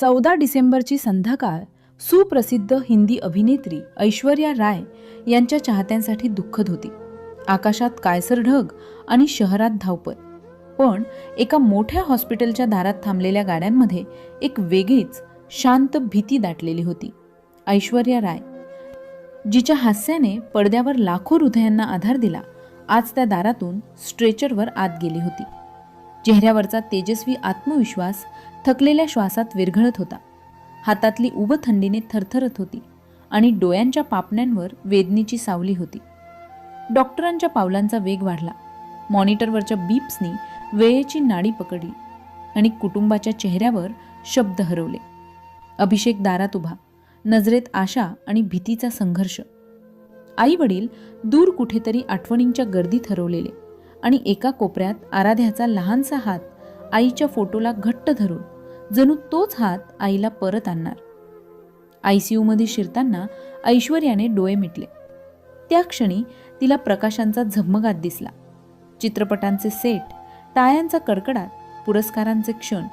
चौदा डिसेंबरची संध्याकाळ सुप्रसिद्ध हिंदी अभिनेत्री ऐश्वर्या राय यांच्या चाहत्यांसाठी दुःखद होती. आकाशात कायसर ढग आणि शहरात धावपळ. पण एका मोठ्या हॉस्पिटलच्या दारात थांबलेल्या गाड्यांमध्ये एक वेगळीच शांत भीती दाटलेली होती. ऐश्वर्या राय जिच्या हास्याने पडद्यावर लाखो हृदयांना आधार दिला आज त्या दारातून स्ट्रेचरवर आत गेली होती. चेहऱ्यावरचा तेजस्वी आत्मविश्वास थकलेल्या श्वासात विरघळत होता. हातातली उब थंडीने थरथरत होती आणि डोळ्यांच्या पापण्यांवर वेदनेची सावली होती. डॉक्टरांच्या पावलांचा वेग वाढला. मॉनिटरवरच्या बीप्सनी वेळेची नाडी पकडली आणि कुटुंबाच्या चेहऱ्यावर शब्द हरवले. अभिषेक दारात उभा नजरेत आशा आणि भीतीचा संघर्ष. आई वडील दूर कुठेतरी आठवणींच्या गर्दीत हरवलेले आणि एका कोपऱ्यात आराध्याचा लहानसा हात आईच्या फोटोला घट्ट धरून जणू तोच हात आईला परत आणणार. आय सी यूमध्ये शिरताना ऐश्वर्याने डोळे मिटले. त्या क्षणी तिला प्रकाशांचा झगमगात दिसला. चित्रपटांचे सेट टाळ्यांचा कडकडाट पुरस्कारांचे क्षण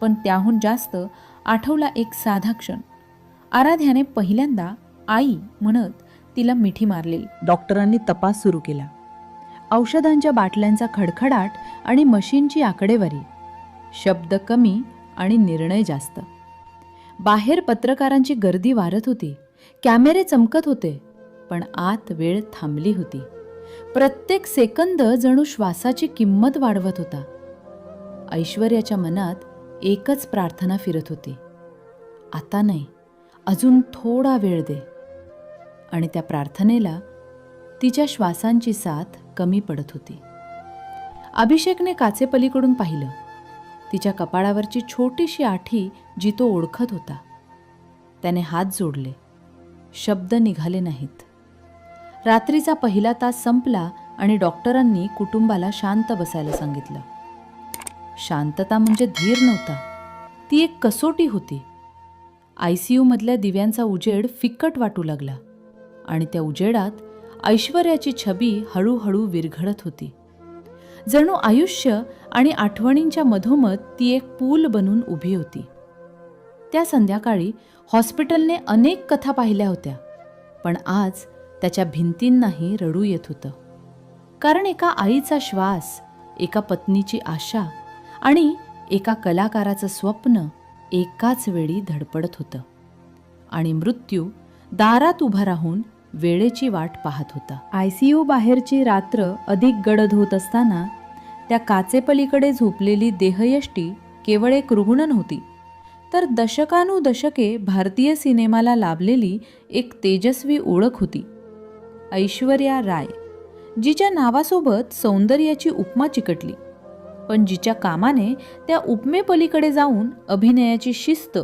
पण त्याहून जास्त आठवला एक साधा क्षण. आराध्याने पहिल्यांदा आई म्हणत तिला मिठी मारलेली. डॉक्टरांनी तपास सुरू केला. औषधांच्या बाटल्यांचा खडखडाट आणि मशीनची आकडेवारी. शब्द कमी आणि निर्णय जास्त. बाहेर पत्रकारांची गर्दी वारत होती. कॅमेरे चमकत होते पण आत वेळ थांबली होती. प्रत्येक सेकंद जणू श्वासाची किंमत वाढवत होता. ऐश्वर्याच्या मनात एकच प्रार्थना फिरत होती. आता नाही अजून थोडा वेळ दे. आणि त्या प्रार्थनेला तिच्या श्वासांची साथ कमी पडत होती. अभिषेकने काचेपलीकडून पाहिलं. तिच्या कपाळावरची छोटीशी आठी जी तो ओळखत होता. त्याने हात जोडले. शब्द निघाले नाहीत. रात्रीचा पहिला तास संपला आणि डॉक्टरांनी कुटुंबाला शांत बसायला सांगितलं. शांतता म्हणजे धीर नव्हता. ती एक कसोटी होती. आय सी यूमधल्या दिव्यांचा उजेड फिक्कट वाटू लागला आणि त्या उजेडात ऐश्वर्याची छबी हळूहळू विरघळत होती. जणू आयुष्य आणि आठवणींच्या मधोमध ती एक पूल बनून उभी होती. त्या संध्याकाळी हॉस्पिटलने अनेक कथा पाहिल्या होत्या पण आज त्याच्या भिंतींनाही रडू येत होतं. कारण एका आईचा श्वास एका पत्नीची आशा आणि एका कलाकाराचं स्वप्न एकाच वेळी धडपडत होतं. आणि मृत्यू दारात उभा राहून वेळेची वाट पाहत होता. आय सी यू बाहेरची रात्र अधिक गडद होत असताना त्या काचेपलीकडे झोपलेली देहयष्टी केवळ एक रुग्ण नव्हती तर दशकानुदशके भारतीय सिनेमाला लाभलेली एक तेजस्वी ओळख होती ऐश्वर्या राय जिच्या नावासोबत सौंदर्याची उपमा चिकटली. पण जिच्या कामाने त्या उपमेपलीकडे जाऊन अभिनयाची शिस्त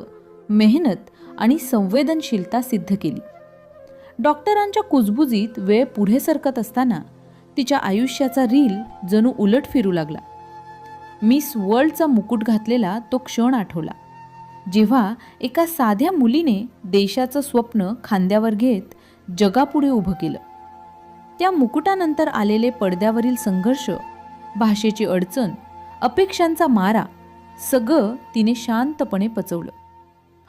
मेहनत आणि संवेदनशीलता सिद्ध केली. डॉक्टरांच्या कुजबुजीत वेळ पुढे सरकत असताना तिच्या आयुष्याचा रील जणू उलट फिरू लागला. मिस वर्ल्डचा मुकुट घातलेला तो क्षण आठवला. जेव्हा एका साध्या मुलीने देशाचं स्वप्न खांद्यावर घेत जगापुढे उभं केलं. त्या मुकुटानंतर आलेले पडद्यावरील संघर्ष भाषेची अडचण अपेक्षांचा मारा सगळं तिने शांतपणे पचवलं.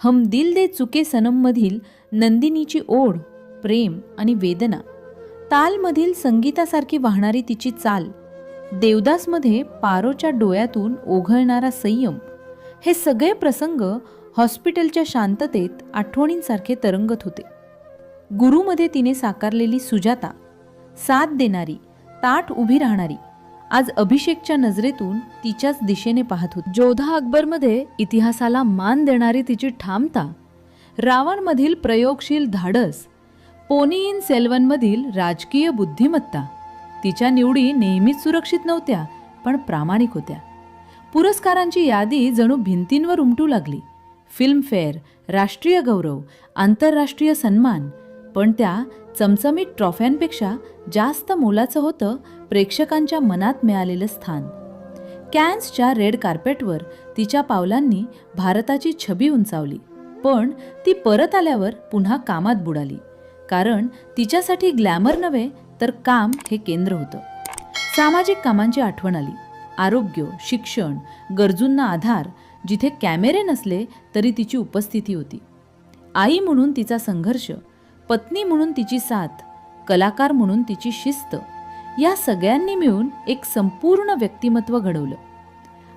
हम दिल दे चुके सनममधील नंदिनीची ओढ प्रेम आणि वेदना. तालमधील संगीतासारखी वाहणारी तिची चाल देवदासमध्ये पारोच्या डोळ्यातून ओघळणारा संयम हे सगळे प्रसंग हॉस्पिटलच्या शांततेत आठवणींसारखे तरंगत होते. गुरुमध्ये तिने साकारलेली सुजाता साथ देणारी ताट उभी राहणारी आज अभिषेकच्या नजरेतून तिच्याच दिशेने पाहत होती. जोधा अकबरमध्ये इतिहासाला मान देणारी तिची ठामता रावणमधील प्रयोगशील धाडस पोनी इन सेल्वनमधील राजकीय बुद्धिमत्ता तिच्या निवडी नेहमीच सुरक्षित नव्हत्या पण प्रामाणिक होत्या. पुरस्कारांची यादी जणू भिंतींवर उमटू लागली. फिल्मफेअर राष्ट्रीय गौरव आंतरराष्ट्रीय सन्मान पण त्या चमचमीत ट्रॉफ्यांपेक्षा जास्त मोलाचं होतं प्रेक्षकांच्या मनात मिळालेलं स्थान. कॅन्सच्या रेड कार्पेटवर तिच्या पावलांनी भारताची छबी उंचावली पण ती परत आल्यावर पुन्हा कामात बुडाली. कारण तिच्यासाठी ग्लॅमर नव्हे तर काम हे केंद्र होतं. सामाजिक कामांची आठवण आली. आरोग्य शिक्षण गरजूंना आधार जिथे कॅमेरे नसले तरी तिची उपस्थिती होती. आई म्हणून तिचा संघर्ष पत्नी म्हणून तिची साथ कलाकार म्हणून तिची शिस्त या सगळ्यांनी मिळून एक संपूर्ण व्यक्तिमत्व घडवलं.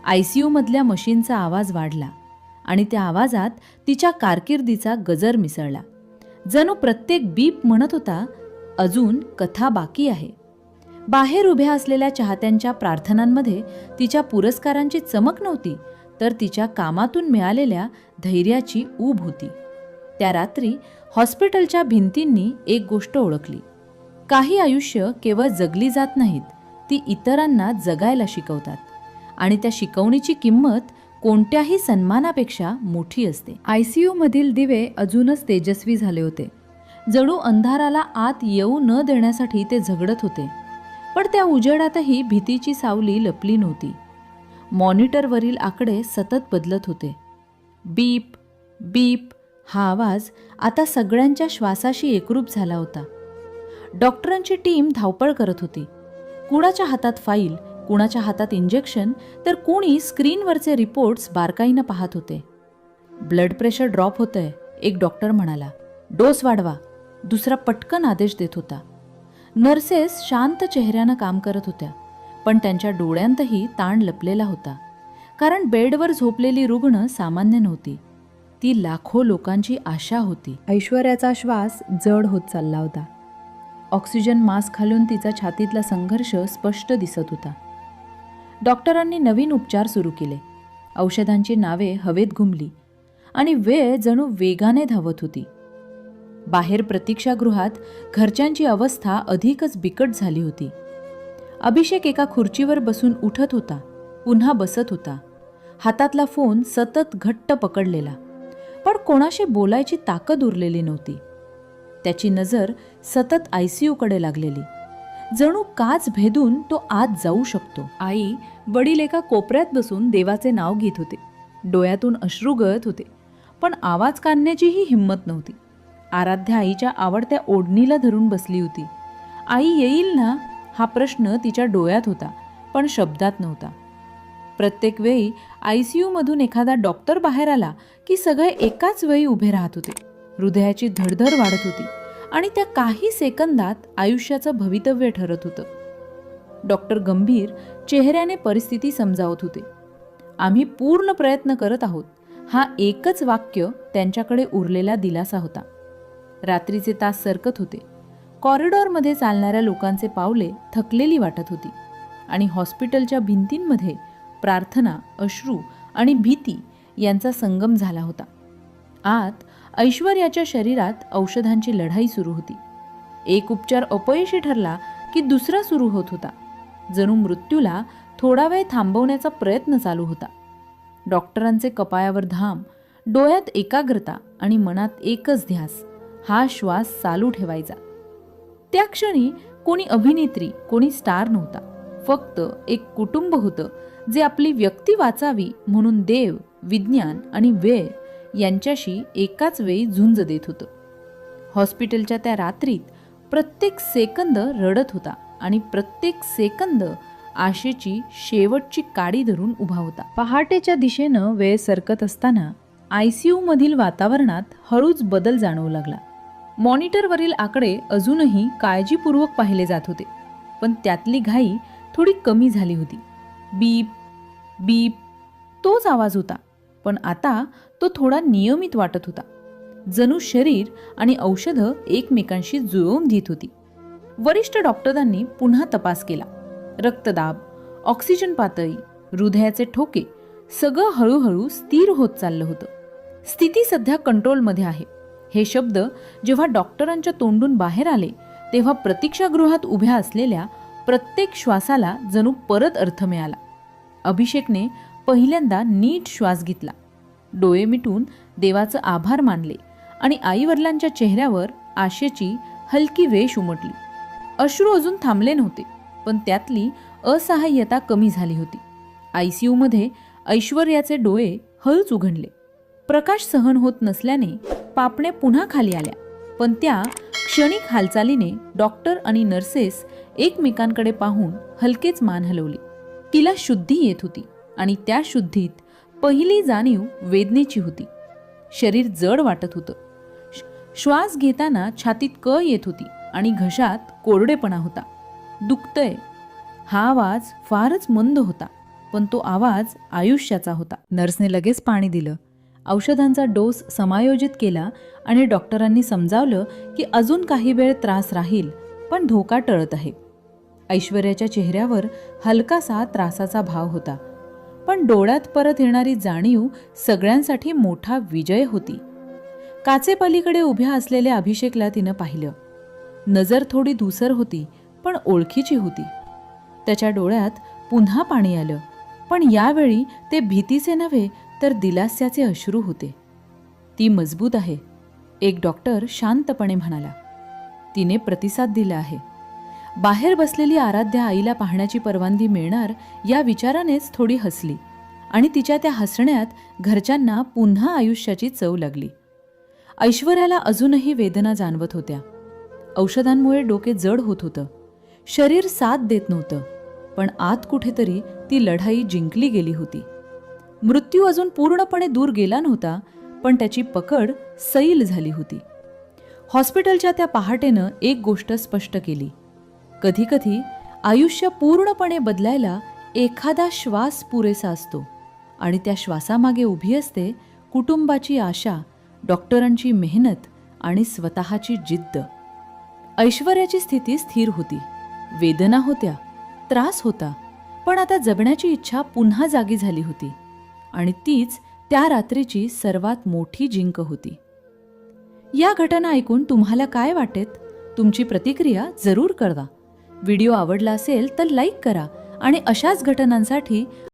आय सी यूमधल्या मशीनचा आवाज वाढला आणि त्या आवाजात तिच्या कारकिर्दीचा गजर मिसळला. जणू प्रत्येक बीप म्हणत होता अजून कथा बाकी आहे. बाहेर उभ्या असलेल्या चाहत्यांच्या प्रार्थनांमध्ये तिच्या पुरस्कारांची चमक नव्हती तर तिच्या कामातून मिळालेल्या धैर्याची ऊब होती. त्या रात्री हॉस्पिटलच्या भिंतींनी एक गोष्ट ओळखली. काही आयुष्य केवळ जगली जात नाहीत ती इतरांना जगायला शिकवतात. आणि त्या शिकवणीची किंमत कोणत्याही सन्मानापेक्षा मोठी असते. आय सी यूमधील दिवे अजूनच तेजस्वी झाले होते. जणू अंधाराला आत येऊ न देण्यासाठी ते झगडत होते. पण त्या उजेडातही भीतीची सावली लपली नव्हती. मॉनिटरवरील आकडे सतत बदलत होते. बीप बीप हा आवाज आता सगळ्यांच्या श्वासाशी एकरूप झाला होता. डॉक्टरांची टीम धावपळ करत होती. कुणाच्या हातात फाईल कुणाच्या हातात इंजेक्शन तर कुणी स्क्रीनवरचे रिपोर्ट्स बारकाईनं पाहत होते. ब्लड प्रेशर ड्रॉप होतंय एक डॉक्टर म्हणाला. डोस वाढवा. दुसरा पटकन आदेश देत होता. नर्सेस शांत चेहऱ्यानं काम करत होत्या पण त्यांच्या डोळ्यांतही ताण लपलेला होता. कारण बेडवर झोपलेली रुग्ण सामान्य नव्हती. ती लाखो लोकांची आशा होती. ऐश्वर्याचा श्वास जड होत चालला होता. ऑक्सिजन मास्क घालून तिचा छातीतला संघर्ष स्पष्ट दिसत होता. डॉक्टरांनी नवीन उपचार सुरू केले. औषधांची नावे हवेत घुमली आणि वेळ जणू वेगाने धावत होती. बाहेर प्रतीक्षागृहात घरच्यांची अवस्था अधिकच बिकट झाली होती. अभिषेक एका खुर्चीवर बसून उठत होता पुन्हा बसत होता. हातातला फोन सतत घट्ट पकडलेला पण कोणाशी बोलायची ताकद उरलेली नव्हती. त्याची नजर सतत आय सी यूकडे लागलेली. जणू काच भेदून तो आत जाऊ शकतो. आई वडील एका कोपऱ्यात बसून देवाचे नाव घेत होते. डोळ्यातून अश्रू गळत होते. पण आवाज काढण्याचीही हिंमत नव्हती. आराध्या आईच्या आवडत्या ओढणीला धरून बसली होती. आई येईल ना? हा प्रश्न तिच्या डोळ्यात होता पण शब्दात नव्हता. प्रत्येक वेळी आय सी यूमधून एखादा डॉक्टर बाहेर आला की सगळे एकाच वेळी उभे राहत होते. हृदयाची धडधड वाढत होती आणि त्या काही सेकंदात आयुष्याचं भवितव्य ठरत होतं. डॉक्टर गंभीर चेहऱ्याने परिस्थिती समजावत होते. आम्ही पूर्ण प्रयत्न करत आहोत. हा एकच वाक्य त्यांच्याकडे उरलेला दिलासा होता. रात्रीचे तास सरकत होते. कॉरिडॉरमध्ये चालणाऱ्या लोकांचे पावले थकलेली वाटत होती आणि हॉस्पिटलच्या भिंतींमध्ये प्रार्थना अश्रू आणि भीती यांचा संगम झाला होता. आत ऐश्वर्याच्या शरीरात औषधांची लढाई सुरू होती. एक उपचार अपयशी ठरला की दुसरा सुरू होत होता. जणू मृत्यूला थोडा वेळ थांबवण्याचा प्रयत्न चालू होता. डॉक्टरांचे कपाळावर धाम डोळ्यात एकाग्रता आणि मनात एकच ध्यास हा श्वास चालू ठेवायचा. त्या क्षणी कोणी अभिनेत्री कोणी स्टार नव्हता. फक्त एक कुटुंब होतं जे आपली व्यक्ती वाचावी म्हणून देव विज्ञान आणि वेळ यांच्याशी एकाच वेळी झुंज देत होतं. हॉस्पिटलच्या त्या रात्रीत प्रत्येक सेकंद रडत होता. आणि प्रत्येक सेकंद आशेची शेवटची काडी धरून उभा होता. पहाटेच्या दिशेनं वेळ सरकत असताना आय सी यूमधील वातावरणात हळूच बदल जाणवू लागला. मॉनिटरवरील आकडे अजूनही काळजीपूर्वक पाहिले जात होते पण त्यातली घाई थोडी कमी झाली होती. बीप बीप तोच आवाज होता पण आता तो थोडा नियमित वाटत होता. जणू शरीर आणि औषधं एकमेकांशी जुळवून घेत होती. वरिष्ठ डॉक्टरांनी पुन्हा तपास केला. रक्तदाब ऑक्सिजन पातळी हृदयाचे ठोके सगळं हळूहळू स्थिर होत चाललं होतं. स्थिती सध्या कंट्रोलमध्ये आहे. हे शब्द जेव्हा डॉक्टरांच्या तोंडून बाहेर आले तेव्हा प्रतीक्षागृहात उभ्या असलेल्या प्रत्येक श्वासाला जणू परत अर्थ मिळाला. अभिषेकने पहिल्यांदा नीट श्वास घेतला. डोळे मिटून देवाचं आभार मानले आणि आईवडिलांच्या चेहऱ्यावर आशेची हलकी वेश उमटली. अश्रू अजून थांबले नव्हते पण त्यातली असहाय्यता कमी झाली होती. आय सी यूमध्ये ऐश्वर्याचे डोळे हळूच उघडले. प्रकाश सहन होत नसल्याने पापण्या पुन्हा खाली आल्या पण त्या क्षणिक हालचालीने डॉक्टर आणि नर्सेस एकमेकांकडे पाहून हलकेच मान हलवली. तिला शुद्धी येत होती आणि त्या शुद्धीत पहिली जाणीव वेदनेची होती. शरीर जड वाटत होतं. श्वास घेताना छातीत क येत होती. आणि घशात कोरडेपणा होता. दुखतंय. हा आवाज फारच मंद होता पण तो आवाज आयुष्याचा होता. नर्सने लगेच पाणी दिलं. औषधांचा डोस समायोजित केला आणि डॉक्टरांनी समजावलं की अजून काही वेळ त्रास राहील पण धोका टळत आहे. ऐश्वर्याच्या चेहऱ्यावर हलकासा त्रासाचा भाव होता. पण डोळ्यात परत येणारी जाणीव सगळ्यांसाठी मोठा विजय होती. काचेपलीकडे उभ्या असलेल्या अभिषेकला तिनं पाहिलं. नजर थोडी धुसर होती पण ओळखीची होती. त्याच्या डोळ्यात पुन्हा पाणी आलं पण यावेळी ते भीतीचे नव्हे तर दिलास्याचे अश्रू होते. ती मजबूत आहे एक डॉक्टर शांतपणे म्हणाला. तिने प्रतिसाद दिला आहे. बाहेर बसलेली आराध्या आईला पाहण्याची परवानगी मिळणार या विचारानेच थोडी हसली आणि तिच्या त्या हसण्यात घरच्यांना पुन्हा आयुष्याची चव लागली. ऐश्वर्याला अजूनही वेदना जाणवत होत्या. औषधांमुळे डोके जड होत होतं. शरीर साथ देत नव्हतं पण आत कुठेतरी ती लढाई जिंकली गेली होती. मृत्यू अजून पूर्णपणे दूर गेला नव्हता पण त्याची पकड सैल झाली होती. हॉस्पिटलच्या त्या पहाटेनं एक गोष्ट स्पष्ट केली. कधीकधी आयुष्य पूर्णपणे बदलायला एखादा श्वास पुरेसा असतो आणि त्या श्वासामागे उभी असते कुटुंबाची आशा डॉक्टरांची मेहनत आणि स्वतःची जिद्द. ऐश्वर्याची स्थिती स्थिर होती. वेदना होत्या त्रास होता पण आता जगण्याची इच्छा पुन्हा जागी झाली होती आणि तीच त्या रात्रीची सर्वात मोठी जिंक होती. या घटना ऐकून तुम्हाला काय वाटेत? तुमची प्रतिक्रिया जरूर कळवा. व्हिडिओ आवडला असेल तर लाईक करा आणि अशाच घटनांसाठी